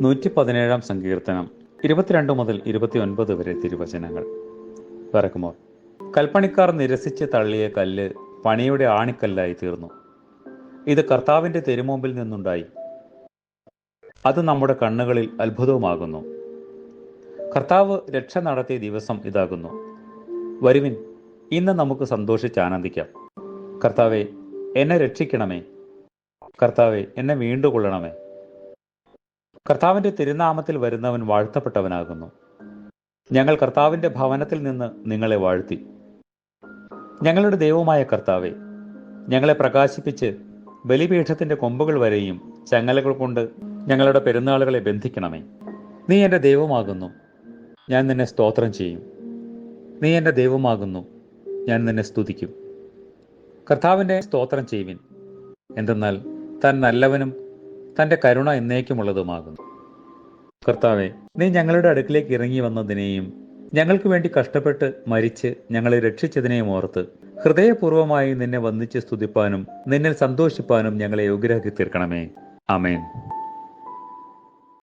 നൂറ്റി പതിനേഴാം സങ്കീർത്തനം ഇരുപത്തിരണ്ട് മുതൽ ഇരുപത്തിയൊൻപത് വരെ തിരുവചനങ്ങൾ. പറക്കുമോ? കൽപ്പണിക്കാർ നിരസിച്ച് തള്ളിയ കല്ല് പണിയുടെ ആണിക്കല്ലായി തീർന്നു. ഇത് കർത്താവിന്റെ തിരുമുമ്പിൽ നിന്നുണ്ടായി. അത് നമ്മുടെ കണ്ണുകളിൽ അത്ഭുതവുമാകുന്നു. കർത്താവ് രക്ഷ നടത്തിയ ദിവസം ഇതാകുന്നു. വരുവിൻ ഇന്ന് നമുക്ക് സന്തോഷിച്ച് ആനന്ദിക്കാം. കർത്താവെ എന്നെ രക്ഷിക്കണമേ. കർത്താവെ എന്നെ വീണ്ടുകൊള്ളണമേ കർത്താവിന്റെ തിരുനാമത്തിൽ വരുന്നവൻ വാഴ്ത്തപ്പെട്ടവനാകുന്നു. ഞങ്ങൾ കർത്താവിന്റെ ഭവനത്തിൽ നിന്ന് നിങ്ങളെ വാഴ്ത്തി. ഞങ്ങളുടെ ദൈവമായ കർത്താവെ ഞങ്ങളെ പ്രകാശിപ്പിച്ച് ബലിപീഠത്തിന്റെ കൊമ്പുകൾ വരെയും ചങ്ങലകൾ കൊണ്ട് ഞങ്ങളുടെ പെരുന്നാളുകളെ ബന്ധിക്കണമേ. നീ എന്റെ ദൈവമാകുന്നു ഞാൻ നിന്നെ സ്തോത്രം ചെയ്യും. നീ എന്റെ ദൈവമാകുന്നു ഞാൻ നിന്നെ സ്തുതിക്കും. കർത്താവിന്റെ സ്തോത്രം ചെയ്യുവിൻ. എന്തെന്നാൽ താൻ നല്ലവനും തന്റെ കരുണ എന്നേക്കുമുള്ളതുമാകുന്നു. കർത്താവെ നീ ഞങ്ങളുടെ അടുക്കിലേക്ക് ഇറങ്ങി വന്നതിനെയും ഞങ്ങൾക്ക് വേണ്ടി കഷ്ടപ്പെട്ട് മരിച്ച് ഞങ്ങളെ രക്ഷിച്ചതിനെയും ഓർത്ത് ഹൃദയപൂർവമായി നിന്നെ വന്ദിച്ച് സ്തുതിപ്പാനും നിന്നിൽ സന്തോഷിപ്പാനും ഞങ്ങളെ യോഗ്യരാക്കി തീർക്കണമേ ആമേൻ.